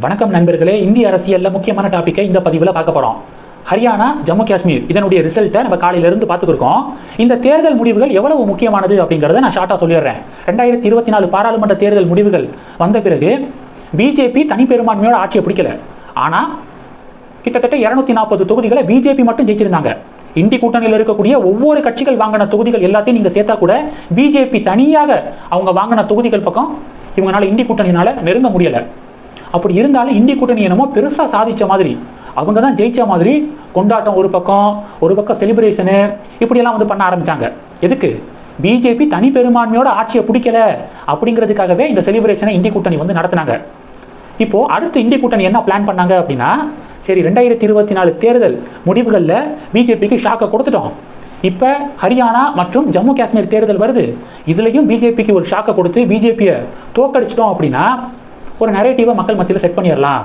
வணக்கம் நண்பர்களே இந்திய அரசியலில் முக்கியமான டாப்பிக்கை இந்த பதிவில் பார்க்க போகிறோம் ஹரியானா ஜம்மு காஷ்மீர் இதனுடைய ரிசல்ட்டை நம்ம காலையிலேருந்து பார்த்துருக்கோம் இந்த தேர்தல் முடிவுகள் எவ்வளவு முக்கியமானது அப்படிங்கிறத நான் ஷார்ட்டாக சொல்லிடுறேன். ரெண்டாயிரத்தி இருபத்தி நாலு பாராளுமன்ற தேர்தல் முடிவுகள் வந்த பிறகு பிஜேபி தனிப்பெரும்பான்மையோட ஆட்சியை பிடிக்கல. ஆனால் கிட்டத்தட்ட இரநூத்தி நாற்பது தொகுதிகளை பிஜேபி மட்டும் ஜெயிச்சிருந்தாங்க. இந்தி கூட்டணியில் இருக்கக்கூடிய ஒவ்வொரு கட்சிகள் வாங்கின தொகுதிகள் எல்லாத்தையும் நீங்கள் சேர்த்தா கூட பிஜேபி தனியாக அவங்க வாங்கின தொகுதிகள் பக்கம் இவங்களால இந்தி கூட்டணியினால நெருங்க முடியலை. அப்படி இருந்தாலும் இந்தி கூட்டணி என்னமோ பெருசாக சாதித்த மாதிரி அவங்க தான் ஜெயித்த மாதிரி கொண்டாட்டம் ஒரு பக்கம் ஒரு பக்கம் செலிப்ரேஷனு இப்படியெல்லாம் வந்து பண்ண ஆரம்பித்தாங்க எதுக்கு? பிஜேபி தனி பெரும்பான்மையோட ஆட்சியை பிடிக்கல அப்படிங்கிறதுக்காகவே இந்த செலிப்ரேஷனை இந்திய கூட்டணி வந்து நடத்தினாங்க. இப்போ அடுத்து இந்திய கூட்டணி என்ன பிளான் பண்ணாங்க அப்படின்னா சரி ரெண்டாயிரத்தி இருபத்தி நாலு தேர்தல் முடிவுகளில் பிஜேபிக்கு ஷாக்கை கொடுத்துட்டோம். இப்போ ஹரியானா மற்றும் ஜம்மு காஷ்மீர் தேர்தல் வருது. இதுலேயும் பிஜேபிக்கு ஒரு ஷாக்கை கொடுத்து பிஜேபியை தோக்கடிச்சிட்டோம் அப்படின்னா ஒரு நரேட்டிவை மக்கள் மத்தியில் செட் பண்ணிடலாம்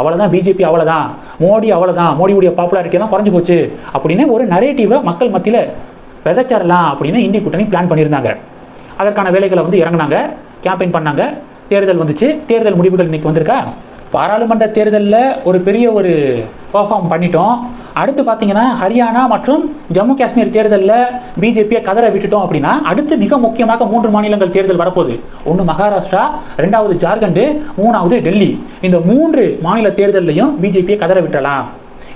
அவ்வளோதான் பிஜேபி அவ்வளோதான் மோடி அவ்வளோதான் மோடியுடைய பாப்புலாரிட்டி எல்லாம் குறைஞ்சி போச்சு அப்படின்னு ஒரு நரேட்டிவை மக்கள் மத்தியில் விதைச்சிடலாம் அப்படின்னு இந்திய கூட்டணி பிளான் பண்ணியிருந்தாங்க. அதற்கான வேலைகளை வந்து இறங்குனாங்க கேம்பெயின் பண்ணாங்க தேர்தல் வந்துச்சு தேர்தல் முடிவுகள் இன்னைக்கு வந்திருக்கா? பாராளுமன்ற தேர்தலில் ஒரு பெரிய ஒரு பெர்ஃபார்ம் பண்ணிட்டோம். அடுத்து பார்த்தீங்கன்னா ஹரியானா மற்றும் ஜம்மு காஷ்மீர் தேர்தலில் பிஜேபியை கதற விட்டுட்டோம் அப்படின்னா அடுத்து மிக முக்கியமாக மூன்று மாநிலங்கள் தேர்தல் வரப்போகுது. ஒன்று மகாராஷ்டிரா ரெண்டாவது ஜார்க்கண்டு மூணாவது டெல்லி. இந்த மூன்று மாநில தேர்தல்லையும் பிஜேபியை கதற விட்டலாம்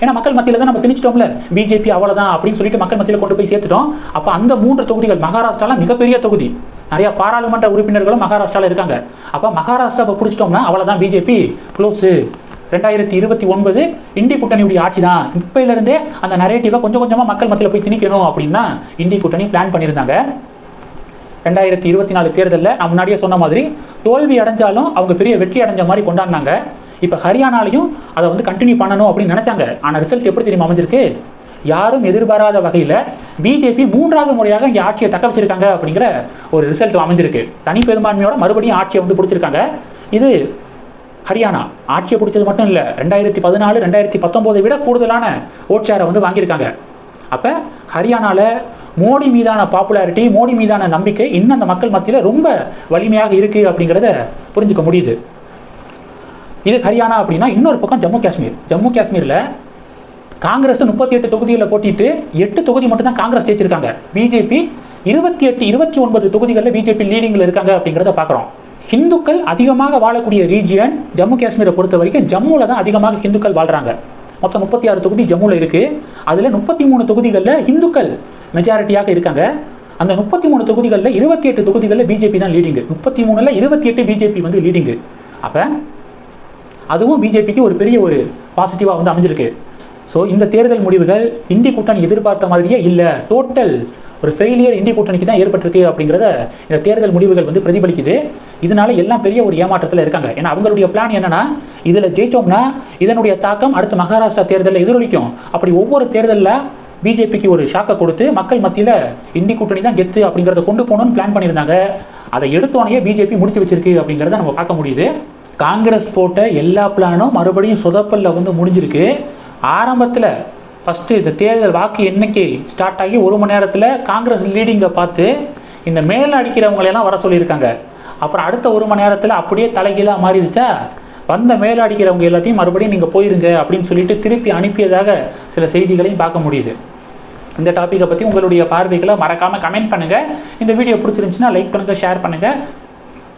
ஏன்னா மக்கள் மத்தியில் தான் நம்ம திணிச்சிட்டோம்ல. பிஜேபி அவ்வளோதான் அப்படின்னு சொல்லிட்டு மக்கள் மத்தியில் கொண்டு போய் சேர்த்துட்டோம். அப்போ அந்த மூன்று தொகுதிகள் மகாராஷ்டிரால மிகப்பெரிய தொகுதி. நிறைய பாராளுமன்ற உறுப்பினர்களும் மகாராஷ்டிராவில் இருக்காங்க. அப்போ மகாராஷ்டிராவை பிடிச்சிட்டோம்னா அவ்வளோதான் பிஜேபி க்ளோஸு ரெண்டாயிரத்தி இருபத்தி ஒன்பது இந்தி கூட்டணியுடைய ஆட்சி தான் இப்போலேருந்தே அந்த நரேட்டிவை கொஞ்சம் கொஞ்சமாக மக்கள் மத்தியில் போய் திணிக்கணும் அப்படின்னா இந்தி கூட்டணி பிளான் பண்ணியிருந்தாங்க. ரெண்டாயிரத்தி இருபத்தி நாலு தேர்தலில் நான் முன்னாடியே சொன்ன மாதிரி தோல்வி அடைஞ்சாலும் அவங்க பெரிய வெற்றி அடைஞ்ச மாதிரி கொண்டாடினாங்க. இப்போ ஹரியானாலையும் அதை வந்து கண்டினியூ பண்ணணும் அப்படின்னு நினச்சாங்க. ஆனால் ரிசல்ட் எப்படி தெரியுமா அமைஞ்சிருக்கு? யாரும் எதிர்பாராத வகையில் பிஜேபி மூன்றாவது முறையாக இங்கே ஆட்சியை தக்க வச்சிருக்காங்க அப்படிங்கிற ஒரு ரிசல்ட் அமைஞ்சிருக்கு. தனி பெரும்பான்மையோட மறுபடியும் ஆட்சியை வந்து பிடிச்சிருக்காங்க. இது ஹரியானா. ஆட்சியை பிடிச்சது மட்டும் இல்லை ரெண்டாயிரத்தி பதினாலு ரெண்டாயிரத்தி பத்தொம்போதை விட கூடுதலான ஓட் வந்து வாங்கியிருக்காங்க. அப்போ ஹரியானாவில் மோடி மீதான பாப்புலாரிட்டி மோடி மீதான நம்பிக்கை இன்னும் அந்த மக்கள் மத்தியில் ரொம்ப வலிமையாக இருக்குது அப்படிங்கிறத புரிஞ்சுக்க முடியுது. இது ஹரியானா அப்படின்னா இன்னொரு பக்கம் ஜம்மு காஷ்மீர். ஜம்மு காஷ்மீரில் காங்கிரஸ் முப்பத்தி எட்டு தொகுதிகளில் போட்டிட்டு எட்டு தொகுதி மட்டும் தான் காங்கிரஸ் ஜெயிச்சிருக்காங்க. பிஜேபி இருபத்தி எட்டு இருபத்தி ஒன்பது தொகுதிகளில் பிஜேபி லீடிங்கில் இருக்காங்க அப்படிங்கிறத பார்க்குறோம். ஹிந்துக்கள் அதிகமாக வாழக்கூடிய ரீஜியன் ஜம்மு காஷ்மீரை பொறுத்த வரைக்கும் ஜம்முவில் தான் அதிகமாக ஹிந்துக்கள் வாழ்கிறாங்க மொத்தம் முப்பத்தி ஆறு தொகுதி ஜம்முவில் இருக்குது அதில் முப்பத்தி மூணு தொகுதிகளில் ஹிந்துக்கள் மெஜாரிட்டியாக இருக்காங்க. அந்த முப்பத்தி மூணு தொகுதிகளில் இருபத்தி எட்டு தொகுதிகளில் பிஜேபி தான் லீடிங்கு முப்பத்தி மூணில் இருபத்தி எட்டு பிஜேபி வந்து லீடிங்கு அப்போ அதுவும் பிஜேபிக்கு ஒரு பெரிய ஒரு பாசிட்டிவாக வந்து அமைஞ்சிருக்கு. ஸோ இந்த தேர்தல் முடிவுகள் இந்தி கூட்டணி எதிர்பார்த்த மாதிரியே இல்லை. டோட்டல் ஒரு ஃபெயிலியர் இந்திய கூட்டணிக்கு தான் ஏற்பட்டிருக்கு அப்படிங்கிறத இந்த தேர்தல் முடிவுகள் வந்து பிரதிபலிக்குது. இதனால எல்லாம் பெரிய ஒரு ஏமாற்றத்தில் இருக்காங்க. ஏன்னா அவங்களுடைய பிளான் என்னன்னா இதில் ஜெயிச்சோம்னா இதனுடைய தாக்கம் அடுத்த மகாராஷ்டிரா தேர்தலில் எதிரொலிக்கும். அப்படி ஒவ்வொரு தேர்தலில் பிஜேபிக்கு ஒரு ஷாக்கை கொடுத்து மக்கள் மத்தியில் இந்தி கூட்டணி தான் கெத்து அப்படிங்கிறத கொண்டு போகணும்னு பிளான் பண்ணியிருந்தாங்க. அதை எடுத்தோடனே பிஜேபி முடிச்சு வச்சிருக்கு அப்படிங்கிறத நம்ம பார்க்க முடியுது. காங்கிரஸ் போட்ட எல்லா பிளானும் மறுபடியும் சொதப்பலில் வந்து முடிஞ்சிருக்கு. ஆரம்பத்தில் ஃபஸ்ட்டு இந்த தேர்தல் வாக்கு எண்ணிக்கை ஸ்டார்ட் ஆகி ஒரு மணி நேரத்தில் காங்கிரஸ் லீடிங்கை பார்த்து இந்த மேல் அடிக்கிறவங்களையெல்லாம் வர சொல்லியிருக்காங்க. அப்புறம் அடுத்த ஒரு மணி நேரத்தில் அப்படியே தலைகீழாக மாறிடுச்சா? வந்த மேல் அடிக்கிறவங்க எல்லாத்தையும் மறுபடியும் நீங்கள் போயிருங்க அப்படின்னு சொல்லிட்டு திருப்பி அனுப்பியதாக சில செய்திகளையும் பார்க்க முடியுது. இந்த டாப்பிக்கை பற்றி உங்களுடைய பார்வைகளை மறக்காமல் கமெண்ட் பண்ணுங்கள் இந்த வீடியோ பிடிச்சிருந்துச்சுன்னா லைக் பண்ணுங்கள் ஷேர் பண்ணுங்கள்